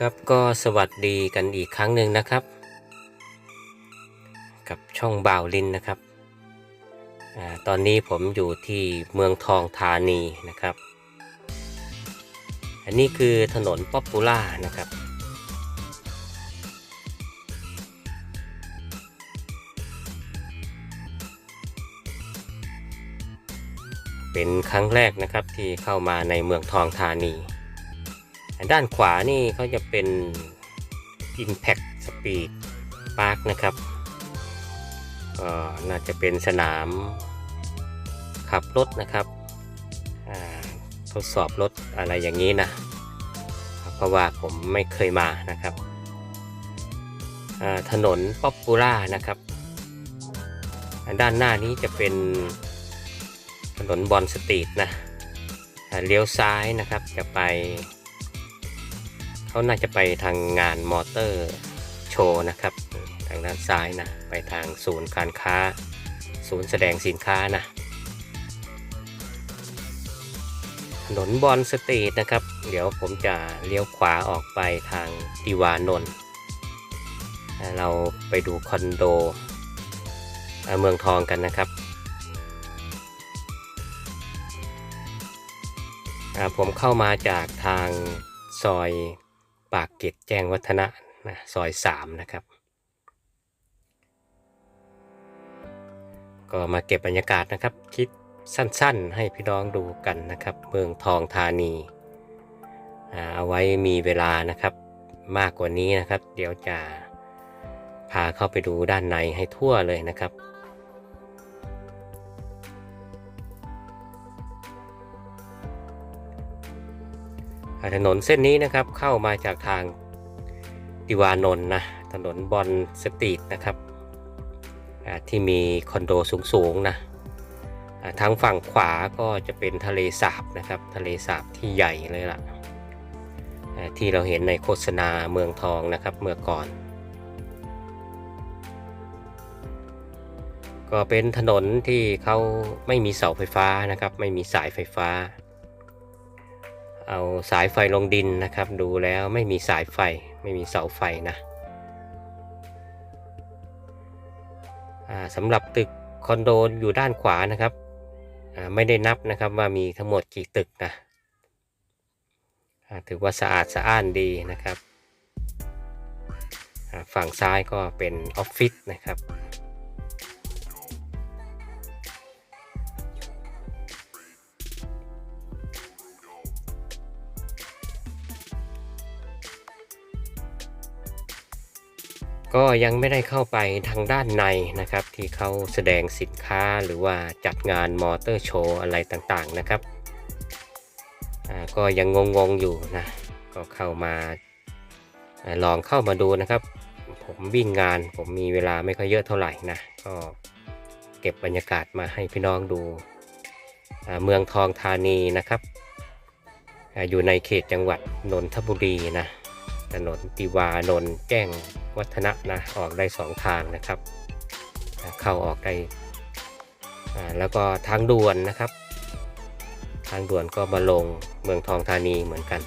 ครับก็สวัสดีกันอีกครั้งหนึ่งนะครับ กับช่องบ่าวลินนะครับอตอนนี้ผมอยู่ที่เมืองทองธานีนะครับ อันนี้คือถนนป๊อปปูล่านะครับ เป็นครั้งแรกนะครับที่เข้ามาในเมืองทองธานี ด้านขวานี่เขาจะเป็น Impact Speed Park นะครับก็น่าจะเป็นสนามขับรถนะครับอ่าทดสอบรถอะไรอย่างนี้นะเพราะว่าผมไม่เคยมานะครับอ่าถนนป๊อปปูล่านะครับ ด้านหน้านี้จะเป็นถนนบอลสตรีทนะอ่าเลี้ยวซ้ายนะครับจะไป เขาน่าจะไปทางงานมอเตอร์โชว์นะครับ ทางด้านซ้ายนะ ไปทางศูนย์การค้า ศูนย์แสดงสินค้านะ ถนนบอลสตรีทนะครับ เดี๋ยวผมจะเลี้ยวขวาออกไปทางติวานนท์เราไปดูคอนโดเมืองทองกันนะครับผมเข้ามาจากทางซอย ปากเกร็ดแจ้งวัฒนะนะซอยสามนะครับ ก็มาเก็บบรรยากาศนะครับคลิปสั้นๆ ให้พี่น้องดูกันนะครับ เมืองทองธานีเอาไว้มีเวลานะครับ มากกว่านี้นะครับ เดี๋ยวจะพาเข้าไปดูด้านในให้ทั่วเลยนะครับ ถนนเส้นนี้นะครับเข้ามาจากทางติวานนท์นะถนนบอลสตรีทนะครับที่มีคอนโดสูงๆนะทางฝั่งขวาก็จะเป็นทะเลสาบนะครับทะเลสาบที่ใหญ่เลยล่ะอ่าที่เราเห็นในโฆษณาเมืองทองนะครับเมื่อก่อน ก็เป็นถนนที่เขาไม่มีเสาไฟฟ้านะครับไม่มีสายไฟฟ้า เอาสายไฟลงดินนะครับ ดูแล้วไม่มีสายไฟไม่มีเสาไฟนะสำหรับตึกคอนโดอยู่ด้านขวานะครับไม่ได้นับนะครับว่ามีทั้งหมดกี่ตึกนะถือว่าสะอาดสะอ้านดีนะครับ ฝั่งซ้ายก็เป็นออฟฟิศนะครับ ก็ยังไม่ได้เข้าไปทางด้านในนะครับ ที่เขาแสดงสินค้าหรือว่าจัดงานมอเตอร์โชว์อะไรต่างๆนะครับก็ยังงงๆอยู่นะก็เข้ามาลองเข้ามาดูนะครับ ผมวิ่งงานผมมีเวลาไม่ค่อยเยอะเท่าไหร่นะก็เก็บบรรยากาศมาให้พี่น้องดูเมืองทองธานีนะครับ อยู่ในเขตจังหวัดนนทบุรีนะ ถนนติวานนท์แจ้งวัฒนะนะออกได้สองทางนะครับ เข้าออกได้แล้วก็ทางด่วนนะครับ ทางด่วนก็มาลงเมืองทองธานีเหมือนกัน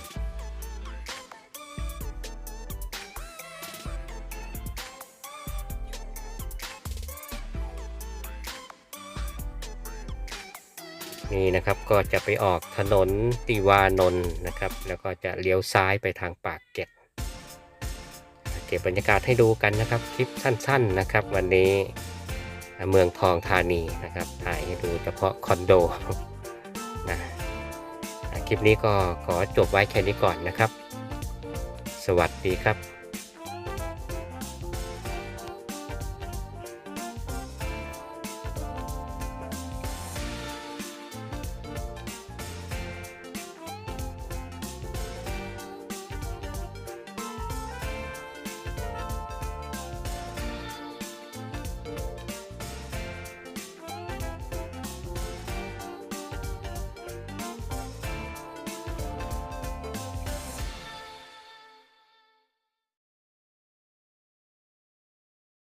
นี่นะครับก็จะไปออกถนนติวานนท์นะครับ แล้วก็จะเลี้ยวซ้ายไปทางปากเก็ด เก็บบรรยากาศให้ดูกันนะครับ คลิปสั้น ๆนะครับ วันนี้เมืองทองธานีนะครับถ่ายให้ดูเฉพาะคอนโดนะคลิปนี้ก็ขอจบไว้แค่นี้ก่อนนะครับ สวัสดีครับ